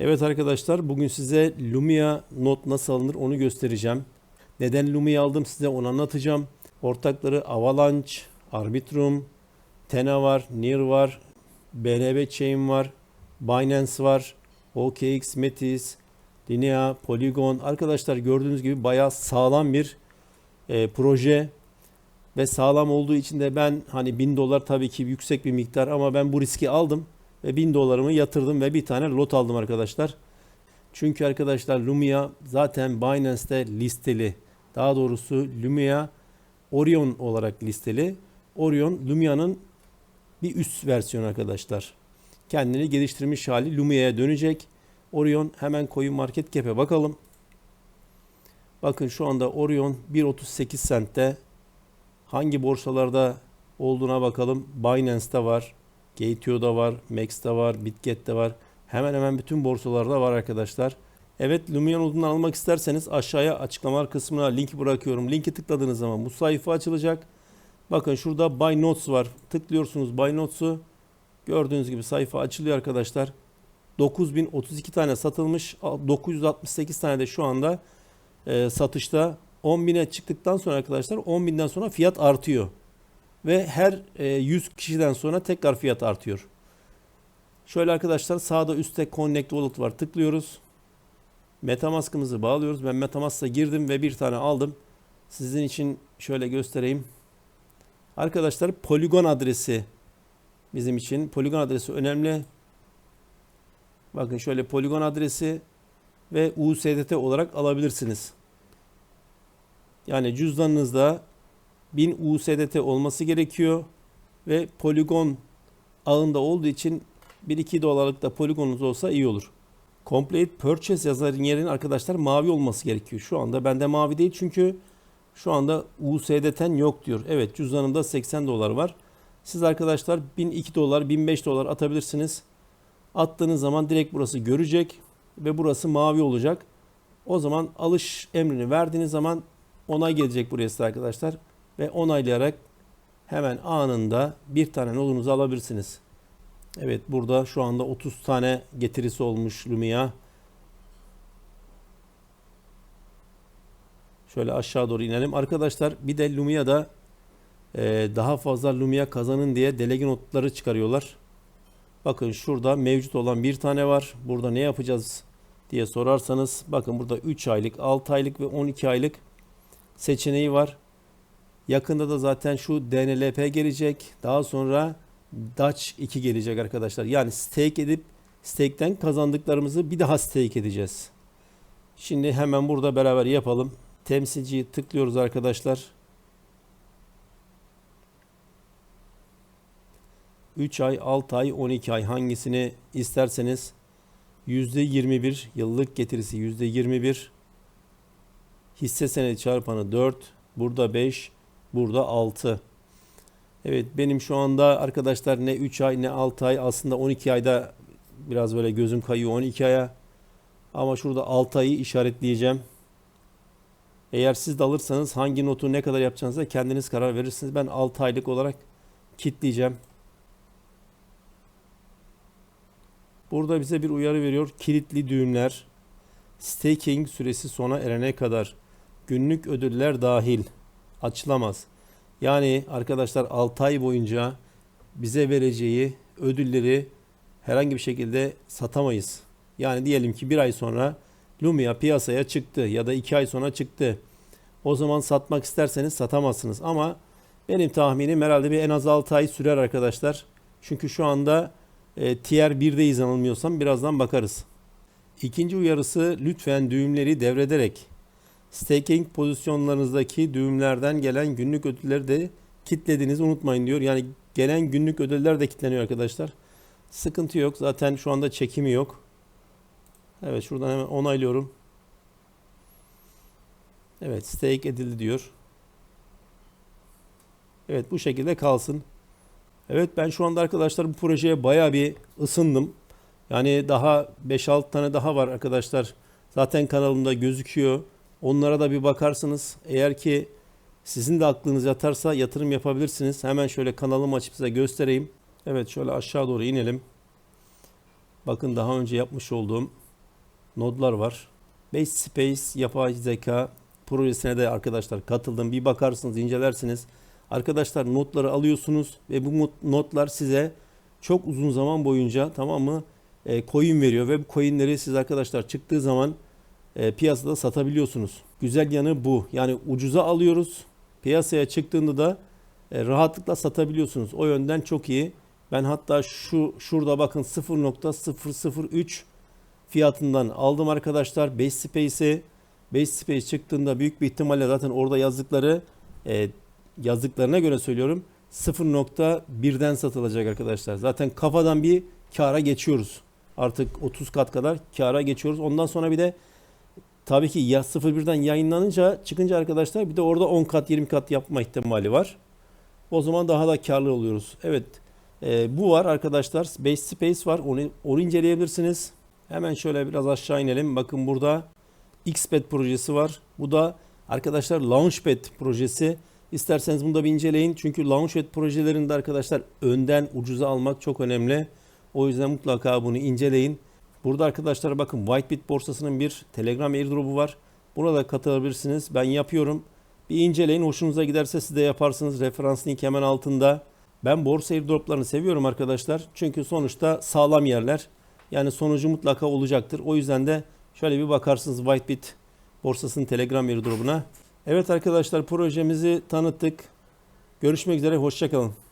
Evet arkadaşlar bugün size Lumia Note nasıl alınır onu göstereceğim. Neden Lumia aldım size onu anlatacağım. Ortakları Avalanche, Arbitrum, Tena var, Near var, BNB Chain var, Binance var, OKX, Metis, Linea, Polygon. Arkadaşlar gördüğünüz gibi bayağı sağlam bir e, proje ve sağlam olduğu için de ben hani 1000 dolar tabii ki yüksek bir miktar ama ben bu riski aldım ve 1000 dolarımı yatırdım ve bir tane lot aldım arkadaşlar. Çünkü arkadaşlar Lumia zaten Binance'te listeli. Daha doğrusu Lumia Orion olarak listeli. Orion Lumia'nın bir üst versiyonu arkadaşlar. Kendini geliştirmiş hali Lumia'ya dönecek. Orion hemen Coin Market Cap'e bakalım. Bakın şu anda Orion 1.38 centte. Hangi borsalarda olduğuna bakalım. Binance'da var. Gateo'da var, Max'ta var, Bitget'te var. Hemen hemen bütün borsalarda var arkadaşlar. Evet Lumia nodunu almak isterseniz aşağıya açıklamalar kısmına link bırakıyorum. Linki tıkladığınız zaman bu sayfa açılacak. Bakın şurada Buy Notes var. Tıklıyorsunuz Buy Notes'u. Gördüğünüz gibi sayfa açılıyor arkadaşlar. 9032 tane satılmış. 968 tane de şu anda e, satışta. 10.000'e çıktıktan sonra arkadaşlar 10.000'den sonra fiyat artıyor. Ve her e, 100 kişiden sonra tekrar fiyat artıyor. Şöyle arkadaşlar sağda üstte Connect Wallet var. Tıklıyoruz. Metamask'ımızı bağlıyoruz. Ben Metamask'a girdim ve bir tane aldım. Sizin için şöyle göstereyim. Arkadaşlar Polygon adresi bizim için. Polygon adresi önemli. Bakın şöyle Polygon adresi ve USDT olarak alabilirsiniz. Yani cüzdanınızda 1000 USDT olması gerekiyor ve Polygon ağında olduğu için 1-2 dolarlık da poligonunuz olsa iyi olur. Complete Purchase yazarın yerin arkadaşlar mavi olması gerekiyor. Şu anda bende mavi değil çünkü şu anda USDT'en yok diyor. Evet cüzdanımda 80 dolar var. Siz arkadaşlar 1002 dolar 1005 dolar atabilirsiniz. Attığınız zaman direkt burası görecek ve burası mavi olacak. O zaman alış emrini verdiğiniz zaman onay gelecek buraya size arkadaşlar. Ve onaylayarak hemen anında bir tane nodunuzu alabilirsiniz. Evet burada şu anda 30 tane getirisi olmuş Lumia. Şöyle aşağı doğru inelim. Arkadaşlar bir de Lumia'da e, daha fazla Lumia kazanın diye delege notları çıkarıyorlar. Bakın şurada mevcut olan bir tane var. Burada ne yapacağız diye sorarsanız bakın burada 3 aylık, 6 aylık ve 12 aylık seçeneği var. Yakında da zaten şu DNLP gelecek. Daha sonra Dutch 2 gelecek arkadaşlar. Yani stake edip stake'ten kazandıklarımızı bir daha stake edeceğiz. Şimdi hemen burada beraber yapalım. Temsilciyi tıklıyoruz arkadaşlar. 3 ay, 6 ay, 12 ay hangisini isterseniz %21 yıllık getirisi %21 hisse senedi çarpanı 4 burada 5 burada 6 Evet benim şu anda arkadaşlar ne 3 ay ne 6 ay aslında 12 ayda biraz böyle gözüm kayıyor 12 aya ama şurada 6 ayı işaretleyeceğim. Eğer siz de alırsanız hangi notu ne kadar yapacağınıza kendiniz karar verirsiniz. Ben 6 aylık olarak kitleyeceğim. Burada bize bir uyarı veriyor. Kilitli düğümler staking süresi sona erene kadar günlük ödüller dahil açılamaz. Yani arkadaşlar 6 ay boyunca bize vereceği ödülleri herhangi bir şekilde satamayız. Yani diyelim ki bir ay sonra Lumia piyasaya çıktı ya da 2 ay sonra çıktı. O zaman satmak isterseniz satamazsınız. Ama benim tahminim herhalde bir en az 6 ay sürer arkadaşlar. Çünkü şu anda e, tier 1'deyiz yanılmıyorsam birazdan bakarız. İkinci uyarısı lütfen düğümleri devrederek staking pozisyonlarınızdaki düğümlerden gelen günlük ödülleri de kitlediğinizi unutmayın diyor. Yani gelen günlük ödüller de kitleniyor arkadaşlar. Sıkıntı yok. Zaten şu anda çekimi yok. Evet şuradan hemen onaylıyorum. Evet stake edildi diyor. Evet bu şekilde kalsın. Evet ben şu anda arkadaşlar bu projeye baya bir ısındım. Yani daha 5-6 tane daha var arkadaşlar. Zaten kanalımda gözüküyor. Onlara da bir bakarsınız. Eğer ki sizin de aklınız yatarsa yatırım yapabilirsiniz. Hemen şöyle kanalımı açıp size göstereyim. Evet şöyle aşağı doğru inelim. Bakın daha önce yapmış olduğum nodlar var. Base Space yapay zeka projesine de arkadaşlar katıldım. Bir bakarsınız, incelersiniz. Arkadaşlar notları alıyorsunuz ve bu not- notlar size çok uzun zaman boyunca tamam mı e, coin veriyor ve bu coinleri siz arkadaşlar çıktığı zaman e, piyasada satabiliyorsunuz. Güzel yanı bu. Yani ucuza alıyoruz. Piyasaya çıktığında da e, rahatlıkla satabiliyorsunuz. O yönden çok iyi. Ben hatta şu şurada bakın 0.003 fiyatından aldım arkadaşlar. Base Space'i Base Space çıktığında büyük bir ihtimalle zaten orada yazdıkları e, yazdıklarına göre söylüyorum 0.1'den satılacak arkadaşlar. Zaten kafadan bir kara geçiyoruz. Artık 30 kat kadar kara geçiyoruz. Ondan sonra bir de tabii ki ya 0.1'den yayınlanınca çıkınca arkadaşlar bir de orada 10 kat 20 kat yapma ihtimali var. O zaman daha da karlı oluyoruz. Evet e, bu var arkadaşlar. Base Space var. Onu, onu inceleyebilirsiniz. Hemen şöyle biraz aşağı inelim. Bakın burada XPad projesi var. Bu da arkadaşlar Launchpad projesi. İsterseniz bunu da bir inceleyin. Çünkü Launchpad projelerinde arkadaşlar önden ucuza almak çok önemli. O yüzden mutlaka bunu inceleyin. Burada arkadaşlar bakın Whitebit borsasının bir Telegram airdrop'u var. Buna da katılabilirsiniz. Ben yapıyorum. Bir inceleyin. Hoşunuza giderse siz de yaparsınız. Referans link hemen altında. Ben borsa airdroplarını seviyorum arkadaşlar. Çünkü sonuçta sağlam yerler. Yani sonucu mutlaka olacaktır. O yüzden de şöyle bir bakarsınız Whitebit borsasının Telegram airdrop'una. Evet arkadaşlar projemizi tanıttık. Görüşmek üzere. Hoşçakalın.